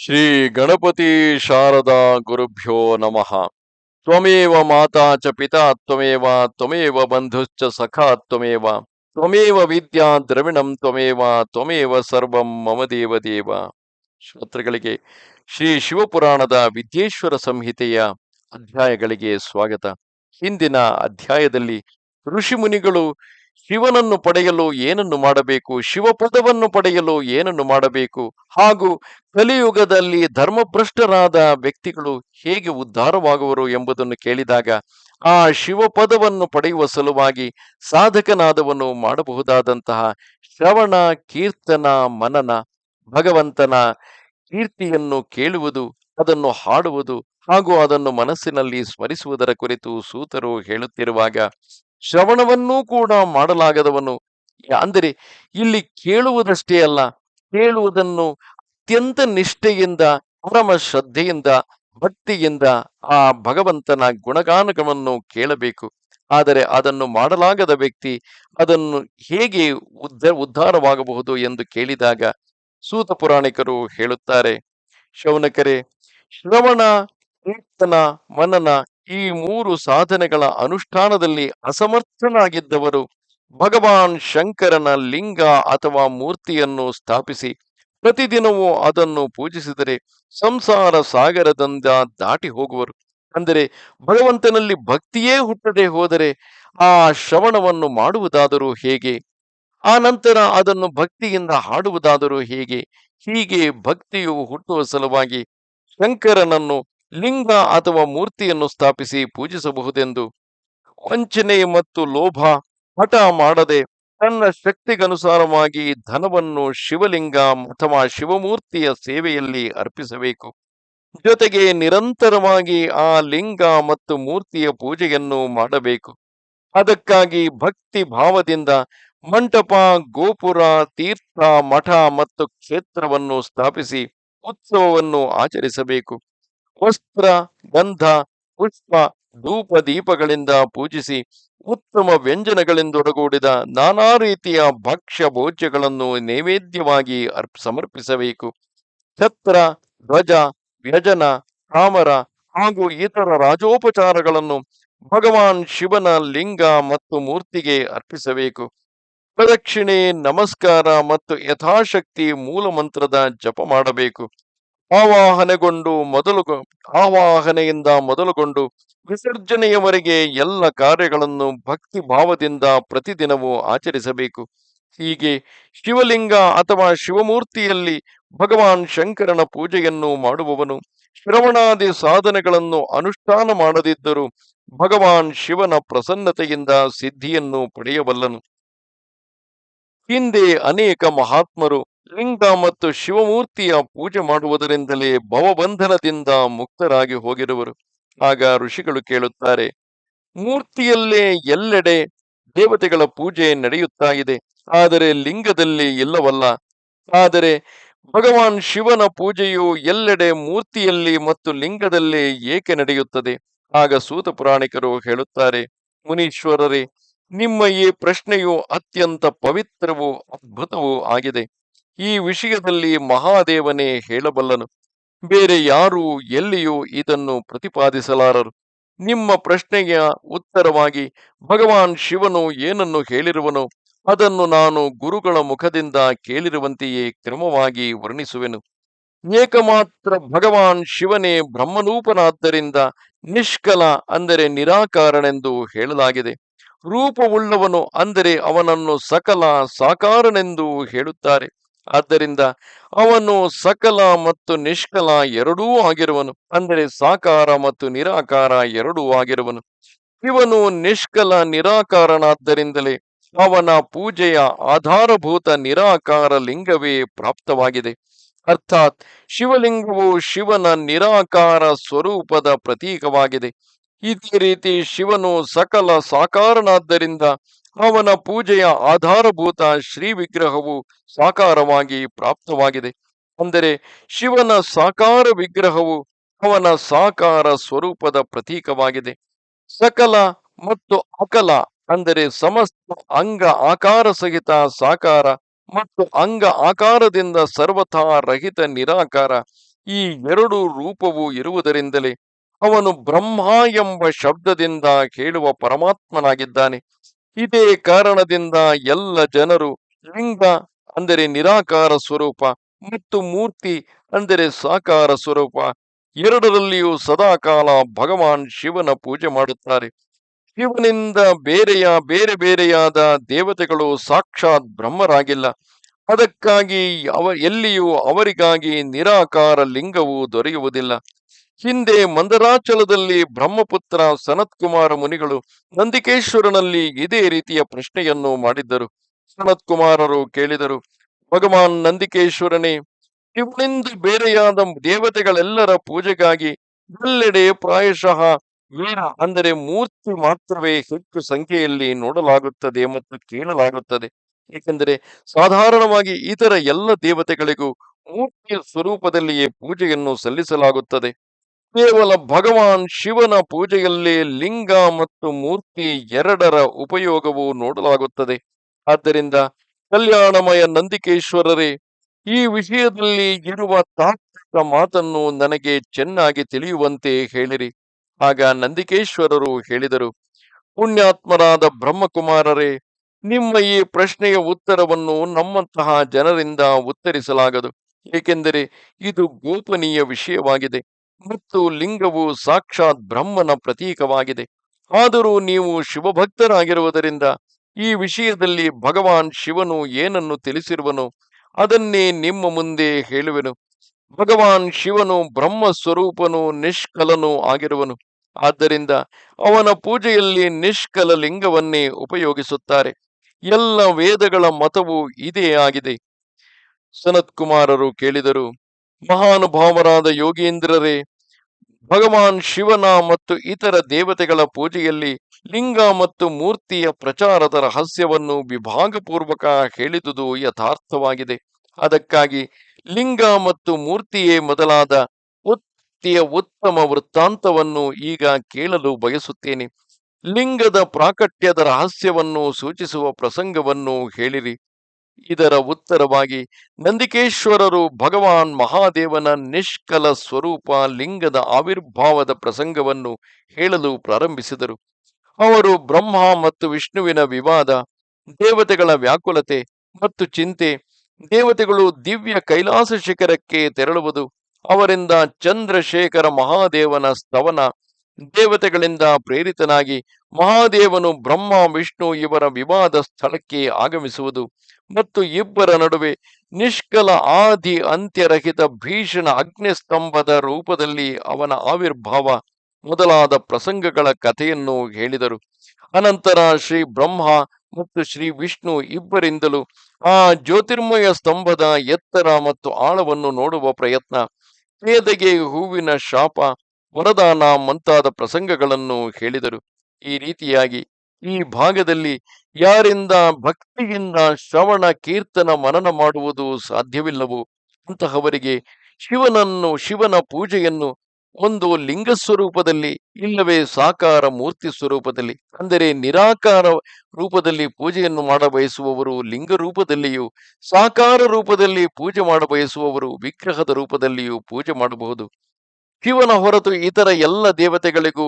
ಶ್ರೀ ಗಣಪತಿ ಶಾರದಾ ಗುರುಭ್ಯೋ ನಮಃ. ತ್ವಮೇವ ಮಾತಾ ಚ ಪಿತಾ, ತ್ವಮೇವ ತ್ವಮೇವ ಬಂಧುಶ್ಚ ಸಖಾ, ತ್ವಮೇವ ತ್ವಮೇವ ವಿದ್ಯಾ ದ್ರವಿಣಂ, ತ್ವಮೇವ ತ್ವಮೇವ ಸರ್ವಂ ಮಮ ದೇವ ದೇವ. ಶ್ರೋತೃಗಳಿಗೆ ಶ್ರೀ ಶಿವಪುರಾಣದ ವಿದ್ಯೇಶ್ವರ ಸಂಹಿತೆಯ ಅಧ್ಯಾಯಗಳಿಗೆ ಸ್ವಾಗತ. ಹಿಂದಿನ ಅಧ್ಯಾಯದಲ್ಲಿ ಋಷಿ ಮುನಿಗಳು ಶಿವನನ್ನು ಪಡೆಯಲು ಏನನ್ನು ಮಾಡಬೇಕು? ಶಿವಪದವನ್ನು ಪಡೆಯಲು ಏನನ್ನು ಮಾಡಬೇಕು? ಹಾಗೂ ಕಲಿಯುಗದಲ್ಲಿ ಧರ್ಮಭ್ರಷ್ಟರಾದ ವ್ಯಕ್ತಿಗಳು ಹೇಗೆ ಉದ್ಧಾರವಾಗುವರು ಎಂಬುದನ್ನು ಕೇಳಿದಾಗ ಆ ಶಿವಪದವನ್ನು ಪಡೆಯುವ ಸಲುವಾಗಿ ಸಾಧಕನಾದವನು ಮಾಡಬಹುದಾದಂತಹ ಶ್ರವಣ, ಕೀರ್ತನ, ಮನನ, ಭಗವಂತನ ಕೀರ್ತಿಯನ್ನು ಕೇಳುವುದು, ಅದನ್ನು ಹಾಡುವುದು ಹಾಗೂ ಅದನ್ನು ಮನಸ್ಸಿನಲ್ಲಿ ಸ್ಮರಿಸುವುದರ ಕುರಿತು ಸೂತರು ಹೇಳುತ್ತಿರುವಾಗ ಶ್ರವಣವನ್ನೂ ಕೂಡ ಮಾಡಲಾಗದವನು. ಅಂದರೆ ಇಲ್ಲಿ ಕೇಳುವುದಷ್ಟೇ ಅಲ್ಲ, ಕೇಳುವುದನ್ನು ಅತ್ಯಂತ ನಿಷ್ಠೆಯಿಂದ, ಪರಮ ಶ್ರದ್ಧೆಯಿಂದ, ಭಕ್ತಿಯಿಂದ ಆ ಭಗವಂತನ ಗುಣಗಾನಕವನ್ನು ಕೇಳಬೇಕು. ಆದರೆ ಅದನ್ನು ಮಾಡಲಾಗದ ವ್ಯಕ್ತಿ ಅದನ್ನು ಹೇಗೆ ಉದ್ಧ ಉದ್ಧಾರವಾಗಬಹುದು ಎಂದು ಕೇಳಿದಾಗ ಸೂತ ಪುರಾಣಿಕರು ಹೇಳುತ್ತಾರೆ, ಶೌನಕರೇ, ಶ್ರವಣ, ಕೀರ್ತನ, ಮನನ ಈ ಮೂರು ಸಾಧನೆಗಳ ಅನುಷ್ಠಾನದಲ್ಲಿ ಅಸಮರ್ಥನಾಗಿದ್ದವರು ಭಗವಾನ್ ಶಂಕರನ ಲಿಂಗ ಅಥವಾ ಮೂರ್ತಿಯನ್ನು ಸ್ಥಾಪಿಸಿ ಪ್ರತಿದಿನವೂ ಅದನ್ನು ಪೂಜಿಸಿದರೆ ಸಂಸಾರ ಸಾಗರದಿಂದ ದಾಟಿ ಹೋಗುವರು. ಅಂದರೆ ಭಗವಂತನಲ್ಲಿ ಭಕ್ತಿಯೇ ಹುಟ್ಟದೆ ಹೋದರೆ ಆ ಶ್ರವಣವನ್ನು ಮಾಡುವುದಾದರೂ ಹೇಗೆ? ಆ ನಂತರ ಅದನ್ನು ಭಕ್ತಿಯಿಂದ ಹಾಡುವುದಾದರೂ ಹೇಗೆ? ಹೀಗೆ ಭಕ್ತಿಯು ಹುಟ್ಟುವ ಸಲುವಾಗಿ ಶಂಕರನನ್ನು ಲಿಂಗ ಅಥವಾ ಮೂರ್ತಿಯನ್ನು ಸ್ಥಾಪಿಸಿ ಪೂಜಿಸಬಹುದೆಂದು ವಂಚನೆ ಮತ್ತು ಲೋಭ ಹಠ ಮಾಡದೆ ತನ್ನ ಶಕ್ತಿಗನುಸಾರವಾಗಿ ಧನವನ್ನು ಶಿವಲಿಂಗ ಅಥವಾ ಶಿವಮೂರ್ತಿಯ ಸೇವೆಯಲ್ಲಿ ಅರ್ಪಿಸಬೇಕು. ಜೊತೆಗೆ ನಿರಂತರವಾಗಿ ಆ ಲಿಂಗ ಮತ್ತು ಮೂರ್ತಿಯ ಪೂಜೆಯನ್ನು ಮಾಡಬೇಕು. ಅದಕ್ಕಾಗಿ ಭಕ್ತಿ ಭಾವದಿಂದ ಮಂಟಪ, ಗೋಪುರ, ತೀರ್ಥ, ಮಠ ಮತ್ತು ಕ್ಷೇತ್ರವನ್ನು ಸ್ಥಾಪಿಸಿ ಉತ್ಸವವನ್ನು ಆಚರಿಸಬೇಕು. ವಸ್ತ್ರ, ಗಂಧ, ಪುಷ್ಪ, ಧೂಪ, ದೀಪಗಳಿಂದ ಪೂಜಿಸಿ ಉತ್ತಮ ವ್ಯಂಜನಗಳಿಂದೊಡಗೂಡಿದ ನಾನಾ ರೀತಿಯ ಭಕ್ಷ್ಯ ಭೋಜ್ಯಗಳನ್ನು ನೈವೇದ್ಯವಾಗಿ ಸಮರ್ಪಿಸಬೇಕು. ಛತ್ರ, ಧ್ವಜ, ವ್ಯಜನ ಕಾಮರ ಹಾಗೂ ಇತರ ರಾಜೋಪಚಾರಗಳನ್ನು ಭಗವಾನ್ ಶಿವನ ಲಿಂಗ ಮತ್ತು ಮೂರ್ತಿಗೆ ಅರ್ಪಿಸಬೇಕು. ಪ್ರದಕ್ಷಿಣೆ, ನಮಸ್ಕಾರ ಮತ್ತು ಯಥಾಶಕ್ತಿ ಮೂಲ ಮಂತ್ರದ ಜಪ ಮಾಡಬೇಕು. ಆವಾಹನೆಗೊಂಡು ಮೊದಲು ಆವಾಹನೆಯಿಂದ ಮೊದಲುಗೊಂಡು ವಿಸರ್ಜನೆಯವರೆಗೆ ಎಲ್ಲ ಕಾರ್ಯಗಳನ್ನು ಭಕ್ತಿ ಭಾವದಿಂದ ಪ್ರತಿದಿನವೂ ಆಚರಿಸಬೇಕು. ಹೀಗೆ ಶಿವಲಿಂಗ ಅಥವಾ ಶಿವಮೂರ್ತಿಯಲ್ಲಿ ಭಗವಾನ್ ಶಂಕರನ ಪೂಜೆಯನ್ನು ಮಾಡುವವನು ಶ್ರವಣಾದಿ ಸಾಧನೆಗಳನ್ನು ಅನುಷ್ಠಾನ ಮಾಡದಿದ್ದರೂ ಭಗವಾನ್ ಶಿವನ ಪ್ರಸನ್ನತೆಯಿಂದ ಸಿದ್ಧಿಯನ್ನು ಪಡೆಯಬಲ್ಲನು ಹಿಂದೆ ಅನೇಕ ಮಹಾತ್ಮರು ಲಿಂಗ ಮತ್ತು ಶಿವಮೂರ್ತಿಯ ಪೂಜೆ ಮಾಡುವುದರಿಂದಲೇ ಭವಬಂಧನದಿಂದ ಮುಕ್ತರಾಗಿ ಹೋಗಿರುವರು. ಆಗ ಋಷಿಗಳು ಕೇಳುತ್ತಾರೆ, ಮೂರ್ತಿಯಲ್ಲೇ ಎಲ್ಲೆಡೆ ದೇವತೆಗಳ ಪೂಜೆ ನಡೆಯುತ್ತಾ ಇದೆ. ಆದರೆ ಲಿಂಗದಲ್ಲಿ ಇಲ್ಲವಲ್ಲ. ಆದರೆ ಭಗವಾನ್ ಶಿವನ ಪೂಜೆಯು ಎಲ್ಲೆಡೆ ಮೂರ್ತಿಯಲ್ಲಿ ಮತ್ತು ಲಿಂಗದಲ್ಲಿ ಏಕೆ ನಡೆಯುತ್ತದೆ? ಆಗ ಸೂತ ಪುರಾಣಿಕರು ಹೇಳುತ್ತಾರೆ, ಮುನೀಶ್ವರರೇ, ನಿಮ್ಮ ಈ ಪ್ರಶ್ನೆಯು ಅತ್ಯಂತ ಪವಿತ್ರವೂ ಅದ್ಭುತವೂ ಆಗಿದೆ. ಈ ವಿಷಯದಲ್ಲಿ ಮಹಾದೇವನೇ ಹೇಳಬಲ್ಲನು, ಬೇರೆ ಯಾರೂ ಎಲ್ಲಿಯೂ ಇದನ್ನು ಪ್ರತಿಪಾದಿಸಲಾರರು. ನಿಮ್ಮ ಪ್ರಶ್ನೆಯ ಉತ್ತರವಾಗಿ ಭಗವಾನ್ ಶಿವನು ಏನನ್ನು ಹೇಳಿರುವನು, ಅದನ್ನು ನಾನು ಗುರುಗಳ ಮುಖದಿಂದ ಕೇಳಿರುವಂತೆಯೇ ಕ್ರಮವಾಗಿ ವರ್ಣಿಸುವೆನು. ಏಕಮಾತ್ರ ಭಗವಾನ್ ಶಿವನೇ ಬ್ರಹ್ಮರೂಪನಾದ್ದರಿಂದ ನಿಷ್ಕಲ ಅಂದರೆ ನಿರಾಕಾರನೆಂದು ಹೇಳಲಾಗಿದೆ. ರೂಪವುಳ್ಳವನು ಅಂದರೆ ಅವನನ್ನು ಸಕಲ ಸಾಕಾರನೆಂದು ಹೇಳುತ್ತಾರೆ. ಆದ್ದರಿಂದ ಅವನು ಸಕಲ ಮತ್ತು ನಿಷ್ಕಲ ಎರಡೂ ಆಗಿರುವನು. ಅಂದರೆ ಸಾಕಾರ ಮತ್ತು ನಿರಾಕಾರ ಎರಡೂ ಆಗಿರುವನು. ಇವನು ನಿಷ್ಕಲ ನಿರಾಕಾರನಾದ್ದರಿಂದಲೇ ಅವನ ಪೂಜೆಯ ಆಧಾರಭೂತ ನಿರಾಕಾರ ಲಿಂಗವೇ ಪ್ರಾಪ್ತವಾಗಿದೆ. ಅರ್ಥಾತ್ ಶಿವಲಿಂಗವು ಶಿವನ ನಿರಾಕಾರ ಸ್ವರೂಪದ ಪ್ರತೀಕವಾಗಿದೆ. ಇದೇ ರೀತಿ ಶಿವನು ಸಕಲ ಸಾಕಾರನಾದ್ದರಿಂದ ಅವನ ಪೂಜೆಯ ಆಧಾರಭೂತ ಶ್ರೀ ವಿಗ್ರಹವು ಸಾಕಾರವಾಗಿ ಪ್ರಾಪ್ತವಾಗಿದೆ. ಅಂದರೆ ಶಿವನ ಸಾಕಾರ ವಿಗ್ರಹವು ಅವನ ಸಾಕಾರ ಸ್ವರೂಪದ ಪ್ರತೀಕವಾಗಿದೆ. ಸಕಲ ಮತ್ತು ಅಕಲ ಅಂದರೆ ಸಮಸ್ತ ಅಂಗ ಆಕಾರ ಸಹಿತ ಸಾಕಾರ ಮತ್ತು ಅಂಗ ಆಕಾರದಿಂದ ಸರ್ವಥಾ ರಹಿತ ನಿರಾಕಾರ ಈ ಎರಡು ರೂಪವು ಇರುವುದರಿಂದಲೇ ಅವನು ಬ್ರಹ್ಮ ಎಂಬ ಶಬ್ದದಿಂದ ಕೇಳುವ ಪರಮಾತ್ಮನಾಗಿದ್ದಾನೆ. ಇದೇ ಕಾರಣದಿಂದ ಎಲ್ಲ ಜನರು ಲಿಂಗ ಅಂದರೆ ನಿರಾಕಾರ ಸ್ವರೂಪ ಮತ್ತು ಮೂರ್ತಿ ಅಂದರೆ ಸಾಕಾರ ಸ್ವರೂಪ ಎರಡರಲ್ಲಿಯೂ ಸದಾಕಾಲ ಭಗವಾನ್ ಶಿವನ ಪೂಜೆ ಮಾಡುತ್ತಾರೆ. ಶಿವನಿಂದ ಬೇರೆಯ ಬೇರೆ ಬೇರೆಯಾದ ದೇವತೆಗಳು ಸಾಕ್ಷಾತ್ ಬ್ರಹ್ಮರಾಗಿಲ್ಲ. ಅದಕ್ಕಾಗಿ ಅವ ಎಲ್ಲಿಯೂ ಅವರಿಗಾಗಿ ನಿರಾಕಾರ ಲಿಂಗವು ದೊರೆಯುವುದಿಲ್ಲ. ಹಿಂದೆ ಮಂದರಾಚಲದಲ್ಲಿ ಬ್ರಹ್ಮಪುತ್ರ ಸನತ್ಕುಮಾರ ಮುನಿಗಳು ನಂದಿಕೇಶ್ವರನಲ್ಲಿ ಇದೇ ರೀತಿಯ ಪ್ರಶ್ನೆಯನ್ನು ಮಾಡಿದ್ದರು. ಸನತ್ಕುಮಾರರು ಕೇಳಿದರು, ಭಗವಾನ್ ನಂದಿಕೇಶ್ವರನೇ ಶಿವನಿಂದ ಬೇರೆಯಾದ ದೇವತೆಗಳೆಲ್ಲರ ಪೂಜೆಗಾಗಿ ಎಲ್ಲೆಡೆ ಪ್ರಾಯಶಃ ವೀರ ಅಂದರೆ ಮೂರ್ತಿ ಮಾತ್ರವೇ ಹೆಚ್ಚು ಸಂಖ್ಯೆಯಲ್ಲಿ ನೋಡಲಾಗುತ್ತದೆ ಮತ್ತು ಕೇಳಲಾಗುತ್ತದೆ. ಏಕೆಂದರೆ ಸಾಧಾರಣವಾಗಿ ಇತರ ಎಲ್ಲ ದೇವತೆಗಳಿಗೂ ಮೂರ್ತಿಯ ಸ್ವರೂಪದಲ್ಲಿಯೇ ಪೂಜೆಯನ್ನು ಸಲ್ಲಿಸಲಾಗುತ್ತದೆ. ಕೇವಲ ಭಗವಾನ್ ಶಿವನ ಪೂಜೆಯಲ್ಲಿ ಲಿಂಗ ಮತ್ತು ಮೂರ್ತಿ ಎರಡರ ಉಪಯೋಗವು ನೋಡಲಾಗುತ್ತದೆ. ಆದ್ದರಿಂದ ಕಲ್ಯಾಣಮಯ ನಂದಿಕೇಶ್ವರರೇ, ಈ ವಿಷಯದಲ್ಲಿ ಇರುವ ತಾತ್ವಿಕ ಮಾತನ್ನು ನನಗೆ ಚೆನ್ನಾಗಿ ತಿಳಿಯುವಂತೆ ಹೇಳಿರಿ. ಆಗ ನಂದಿಕೇಶ್ವರರು ಹೇಳಿದರು, ಪುಣ್ಯಾತ್ಮರಾದ ಬ್ರಹ್ಮಕುಮಾರರೇ, ನಿಮ್ಮ ಈ ಪ್ರಶ್ನೆಯ ಉತ್ತರವನ್ನು ನಮ್ಮಂತಹ ಜನರಿಂದ ಉತ್ತರಿಸಲಾಗದು. ಏಕೆಂದರೆ ಇದು ಗೋಪನೀಯ ವಿಷಯವಾಗಿದೆ. ಮತ್ತು ಲಿಂಗವು ಸಾಕ್ಷಾತ್ ಬ್ರಹ್ಮನ ಪ್ರತೀಕವಾಗಿದೆ. ಆದರೂ ನೀವು ಶಿವಭಕ್ತರಾಗಿರುವುದರಿಂದ ಈ ವಿಷಯದಲ್ಲಿ ಭಗವಾನ್ ಶಿವನು ಏನನ್ನು ತಿಳಿಸಿರುವನು ಅದನ್ನೇ ನಿಮ್ಮ ಮುಂದೆ ಹೇಳುವೆನು. ಭಗವಾನ್ ಶಿವನು ಬ್ರಹ್ಮ ಸ್ವರೂಪನು ನಿಷ್ಕಲನೂ ಆಗಿರುವನು. ಆದ್ದರಿಂದ ಅವನ ಪೂಜೆಯಲ್ಲಿ ನಿಷ್ಕಲ ಲಿಂಗವನ್ನೇ ಉಪಯೋಗಿಸುತ್ತಾರೆ. ಎಲ್ಲ ವೇದಗಳ ಮತವು ಇದೇ ಆಗಿದೆ. ಸನತ್ಕುಮಾರರು ಕೇಳಿದರು ಮಹಾನುಭಾವರಾದ ಯೋಗೀಂದ್ರರೇ, ಭಗವಾನ್ ಶಿವನ ಮತ್ತು ಇತರ ದೇವತೆಗಳ ಪೂಜೆಯಲ್ಲಿ ಲಿಂಗ ಮತ್ತು ಮೂರ್ತಿಯ ಪ್ರಚಾರದ ರಹಸ್ಯವನ್ನು ವಿಭಾಗಪೂರ್ವಕ ಹೇಳಿದುದು ಯಥಾರ್ಥವಾಗಿದೆ. ಅದಕ್ಕಾಗಿ ಲಿಂಗ ಮತ್ತು ಮೂರ್ತಿಯೇ ಮೊದಲಾದ ಉತ್ತಿಯ ಉತ್ತಮ ವೃತ್ತಾಂತವನ್ನು ಈಗ ಕೇಳಲು ಬಯಸುತ್ತೇನೆ. ಲಿಂಗದ ಪ್ರಾಕಟ್ಯದ ರಹಸ್ಯವನ್ನು ಸೂಚಿಸುವ ಪ್ರಸಂಗವನ್ನು ಹೇಳಿರಿ. ಇದರ ಉತ್ತರವಾಗಿ, ನಂದಿಕೇಶ್ವರರು ಭಗವಾನ್ ಮಹಾದೇವನ ನಿಷ್ಕಲ ಸ್ವರೂಪ ಲಿಂಗದ ಆವಿರ್ಭಾವದ ಪ್ರಸಂಗವನ್ನು ಹೇಳಲು ಪ್ರಾರಂಭಿಸಿದರು. ಅವರು ಬ್ರಹ್ಮ ಮತ್ತು ವಿಷ್ಣುವಿನ ವಿವಾದ, ದೇವತೆಗಳ ವ್ಯಾಕುಲತೆ ಮತ್ತು ಚಿಂತೆ, ದೇವತೆಗಳು ದಿವ್ಯ ಕೈಲಾಸ ಶಿಖರಕ್ಕೆ ತೆರಳುವುದು, ಅವರಿಂದ ಚಂದ್ರಶೇಖರ ಮಹಾದೇವನ ಸ್ತವನ ದೇವತೆಗಳಿಂದ ಪ್ರೇರಿತನಾಗಿ ಮಹಾದೇವನು ಬ್ರಹ್ಮ, ವಿಷ್ಣು ಇವರ ವಿವಾದ ಸ್ಥಳಕ್ಕೆ ಆಗಮಿಸುವುದು ಮತ್ತು ಇಬ್ಬರ ನಡುವೆ ನಿಷ್ಕಲ ಆದಿ ಅಂತ್ಯರಹಿತ ಭೀಷಣ ಅಗ್ನಿಸ್ತಂಭದ ರೂಪದಲ್ಲಿ ಅವನ ಆವಿರ್ಭಾವ ಮೊದಲಾದ ಪ್ರಸಂಗಗಳ ಕಥೆಯನ್ನು ಹೇಳಿದರು. ಅನಂತರ ಶ್ರೀ ಬ್ರಹ್ಮ ಮತ್ತು ಶ್ರೀ ವಿಷ್ಣು ಇಬ್ಬರಿಂದಲೂ ಆ ಜ್ಯೋತಿರ್ಮಯ ಸ್ತಂಭದ ಎತ್ತರ ಮತ್ತು ಆಳವನ್ನು ನೋಡುವ ಪ್ರಯತ್ನ ವೇದಗೆ ಹೂವಿನ ಶಾಪ ವರದಾನ ಮುಂತಾದ ಪ್ರಸಂಗಗಳನ್ನು ಹೇಳಿದರು. ಈ ರೀತಿಯಾಗಿ ಈ ಭಾಗದಲ್ಲಿ ಯಾರಿಂದ ಭಕ್ತಿಯಿಂದ ಶ್ರವಣ ಕೀರ್ತನ ಮನನ ಮಾಡುವುದು ಸಾಧ್ಯವಿಲ್ಲವೋ ಅಂತಹವರಿಗೆ ಶಿವನನ್ನು ಶಿವನ ಪೂಜೆಯನ್ನು ಒಂದು ಲಿಂಗ ಸ್ವರೂಪದಲ್ಲಿ ಇಲ್ಲವೇ ಸಾಕಾರ ಮೂರ್ತಿ ಸ್ವರೂಪದಲ್ಲಿ ಅಂದರೆ ನಿರಾಕಾರ ರೂಪದಲ್ಲಿ ಪೂಜೆಯನ್ನು ಮಾಡಬಯಸುವವರು ಲಿಂಗ ರೂಪದಲ್ಲಿಯೂ ಸಾಕಾರ ರೂಪದಲ್ಲಿ ಪೂಜೆ ಮಾಡಬಯಸುವವರು ವಿಗ್ರಹದ ರೂಪದಲ್ಲಿಯೂ ಪೂಜೆ ಮಾಡಬಹುದು. ಶಿವನ ಹೊರತು ಇತರ ಎಲ್ಲ ದೇವತೆಗಳಿಗೂ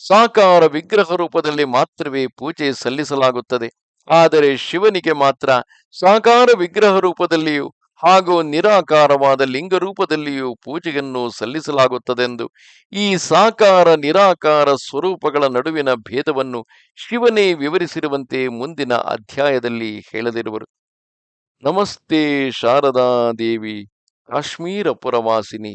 ಸಾಕಾರ ವಿಗ್ರಹ ರೂಪದಲ್ಲಿ ಮಾತ್ರವೇ ಪೂಜೆ ಸಲ್ಲಿಸಲಾಗುತ್ತದೆ. ಆದರೆ ಶಿವನಿಗೆ ಮಾತ್ರ ಸಾಕಾರ ವಿಗ್ರಹ ರೂಪದಲ್ಲಿಯೂ ಹಾಗೂ ನಿರಾಕಾರವಾದ ಲಿಂಗ ರೂಪದಲ್ಲಿಯೂ ಪೂಜೆಯನ್ನು ಸಲ್ಲಿಸಲಾಗುತ್ತದೆಂದು ಈ ಸಾಕಾರ ನಿರಾಕಾರ ಸ್ವರೂಪಗಳ ನಡುವಿನ ಭೇದವನ್ನು ಶಿವನೇ ವಿವರಿಸಿರುವಂತೆ ಮುಂದಿನ ಅಧ್ಯಾಯದಲ್ಲಿ ಹೇಳದಿರುವರು ನಮಸ್ತೆ ಶಾರದಾ ದೇವಿ ಕಾಶ್ಮೀರ ಪುರವಾಸಿನಿ.